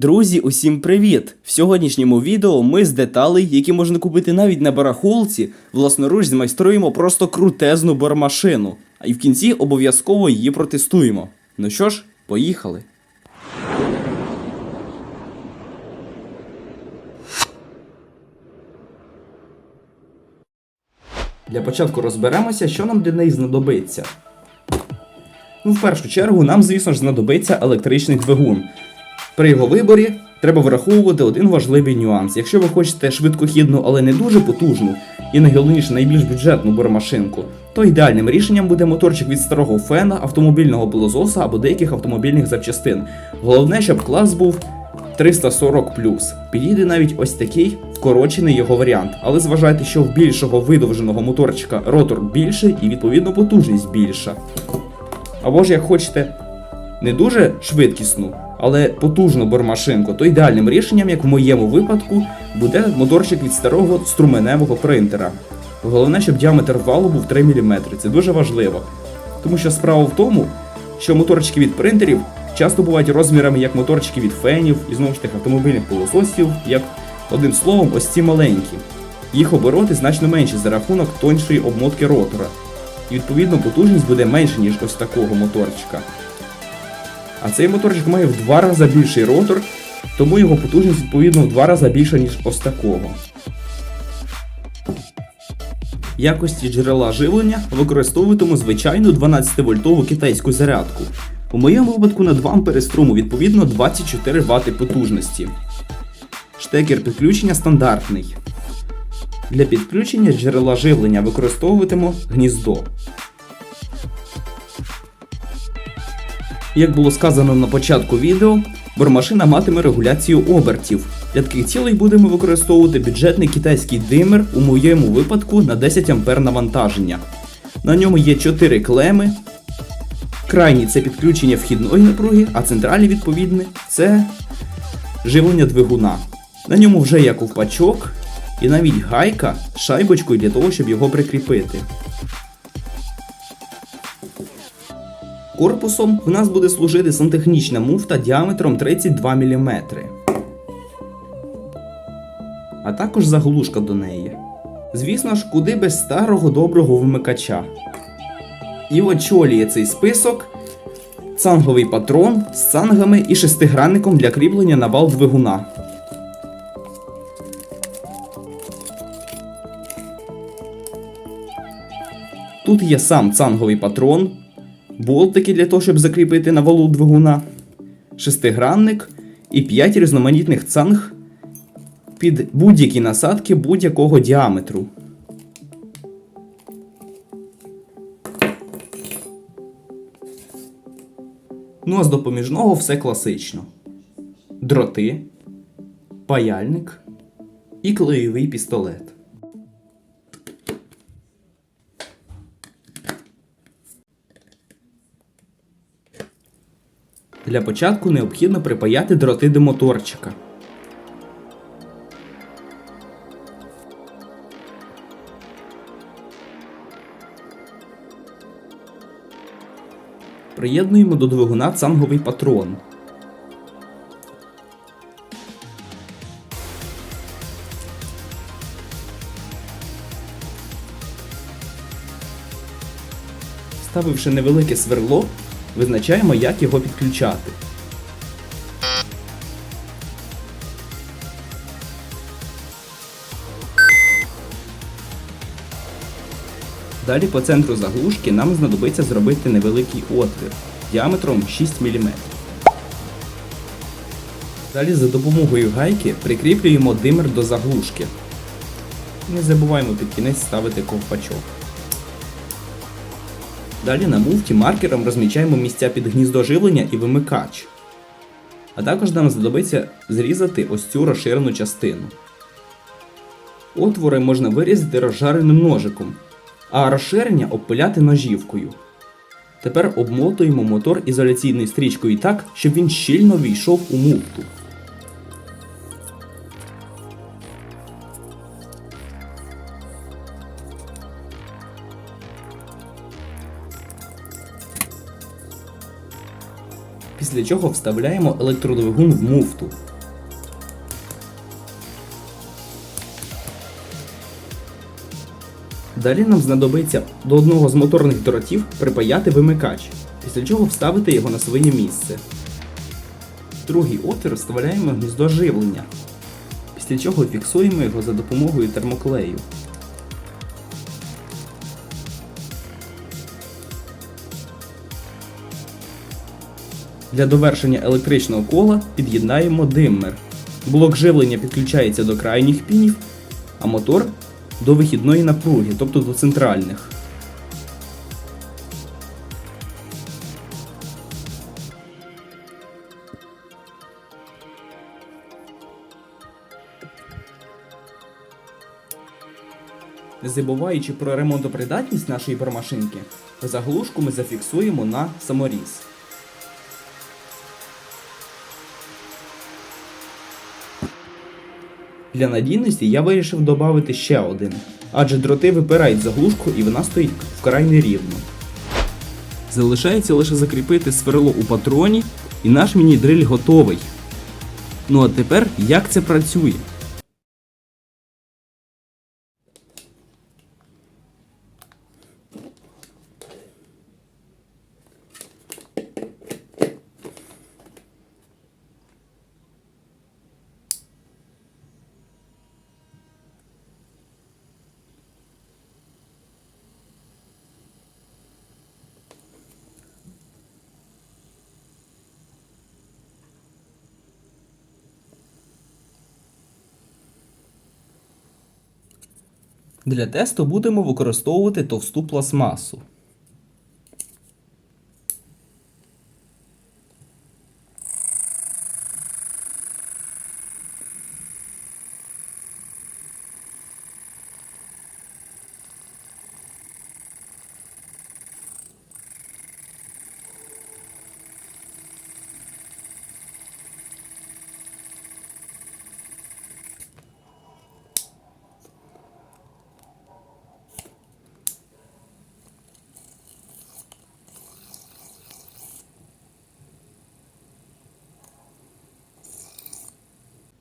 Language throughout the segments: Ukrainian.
Друзі, усім привіт! В сьогоднішньому відео ми з деталей, які можна купити навіть на барахолці, власноруч змайструємо просто крутезну бормашину. А і в кінці обов'язково її протестуємо. Ну що ж, поїхали. Для початку розберемося, що нам для неї знадобиться. Ну, в першу чергу, нам, звісно ж, знадобиться електричний двигун. При його виборі треба враховувати один важливий нюанс. Якщо ви хочете швидкохідну, але не дуже потужну, і найголовніше найбільш бюджетну бормашинку, то ідеальним рішенням буде моторчик від старого фена, автомобільного пилососа або деяких автомобільних запчастин. Головне, щоб клас був 340 Підійде навіть ось такий вкорочений його варіант, але зважайте, що в більшого видовженого моторчика ротор більший і відповідно потужність більша. Або ж як хочете не дуже швидкісну, але потужну бормашинку, то ідеальним рішенням, як в моєму випадку, буде моторчик від старого струменевого принтера. Головне, щоб діаметр валу був 3 мм. Це дуже важливо. Тому що справа в тому, що моторчики від принтерів часто бувають розмірами як моторчики від фенів і знову ж таки автомобільних пилососів, як одним словом, ось ці маленькі. Їх обороти значно менші за рахунок тоншої обмотки ротора. І відповідно потужність буде менше, ніж ось такого моторчика. А цей моторчик має в два рази більший ротор, тому його потужність відповідно в два рази більша, ніж ось такого. Якості джерела живлення використовуватиму звичайну 12-вольтову китайську зарядку. У моєму випадку на 2 ампери струму відповідно 24 Вт потужності. Штекер підключення стандартний. Для підключення джерела живлення використовуватиму гніздо. Як було сказано на початку відео, бормашина матиме регуляцію обертів. Для таких цілей будемо використовувати бюджетний китайський димер, у моєму випадку на 10 ампер навантаження. На ньому є 4 клеми. Крайні це підключення вхідної напруги, а центральні відповідне це живлення двигуна. На ньому вже є ковпачок і навіть гайка з шайбочкою для того, щоб його прикріпити. Корпусом в нас буде служити сантехнічна муфта діаметром 32 мм. А також заглушка до неї. Звісно ж, куди без старого доброго вимикача. І очолює цей список цанговий патрон з цангами і шестигранником для кріплення на вал двигуна. Тут є сам цанговий патрон, болтики для того, щоб закріпити на валу двигуна, шестигранник і 5 різноманітних цанг під будь-які насадки будь-якого діаметру. Ну а з допоміжного все класично: дроти, паяльник і клеєвий пістолет. Для початку необхідно припаяти дроти до моторчика. Приєднуємо до двигуна цанговий патрон. Ставивши невелике сверло, визначаємо, як його підключати. Далі по центру заглушки нам знадобиться зробити невеликий отвір діаметром 6 мм. Далі за допомогою гайки прикріплюємо димер до заглушки. Не забуваємо під кінець ставити ковпачок. Далі на муфті маркером розмічаємо місця під гніздо живлення і вимикач. А також нам знадобиться зрізати ось цю розширену частину. Отвори можна вирізати розжареним ножиком, а розширення обпиляти ножівкою. Тепер обмотуємо мотор ізоляційною стрічкою так, щоб він щільно війшов у муфту. Після чого вставляємо електродвигун в муфту. Далі нам знадобиться до одного з моторних дротів припаяти вимикач, після чого вставити його на своє місце. Другий отвір вставляємо гніздо живлення, після чого фіксуємо його за допомогою термоклею. Для довершення електричного кола під'єднаємо диммер. Блок живлення підключається до крайніх пінів, а мотор до вихідної напруги, тобто до центральних. Не забуваючи про ремонтопридатність нашої бормашинки, заглушку ми зафіксуємо на саморіз. Для надійності я вирішив додати ще один, адже дроти випирають заглушку і вона стоїть вкрай нерівно. Залишається лише закріпити сверло у патроні, і наш міні-дриль готовий. Ну а тепер як це працює? Для тесту будемо використовувати товсту пластмасу.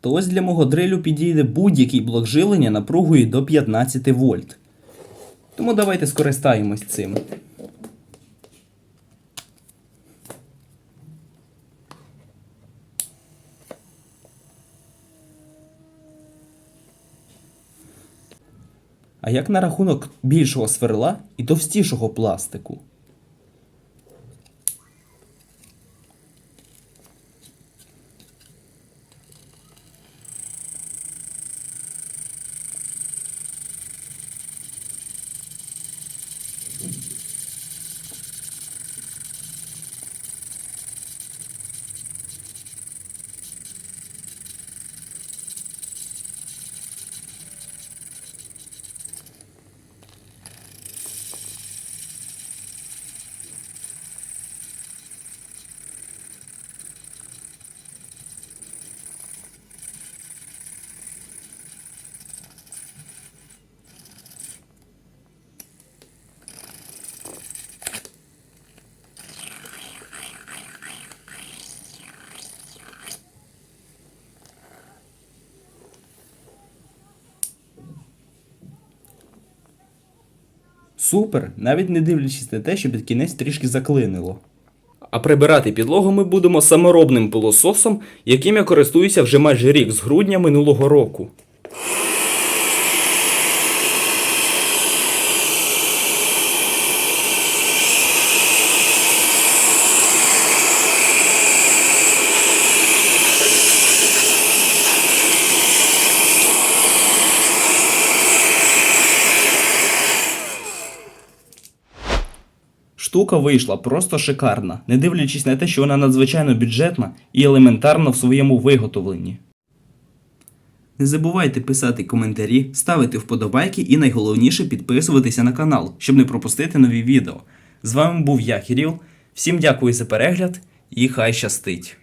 То ось для мого дрилю підійде будь-який блок живлення напругою до 15 вольт. Тому давайте скористаємось цим. А як на рахунок більшого сверла і товстішого пластику? Супер, навіть не дивлячись на те, що під кінець трішки заклинило. А прибирати підлогу ми будемо саморобним пилососом, яким я користуюся вже майже рік з грудня минулого року. Штука вийшла просто шикарна, не дивлячись на те, що вона надзвичайно бюджетна і елементарна в своєму виготовленні. Не забувайте писати коментарі, ставити вподобайки і найголовніше підписуватися на канал, щоб не пропустити нові відео. З вами був я, Кіріл. Всім дякую за перегляд і хай щастить!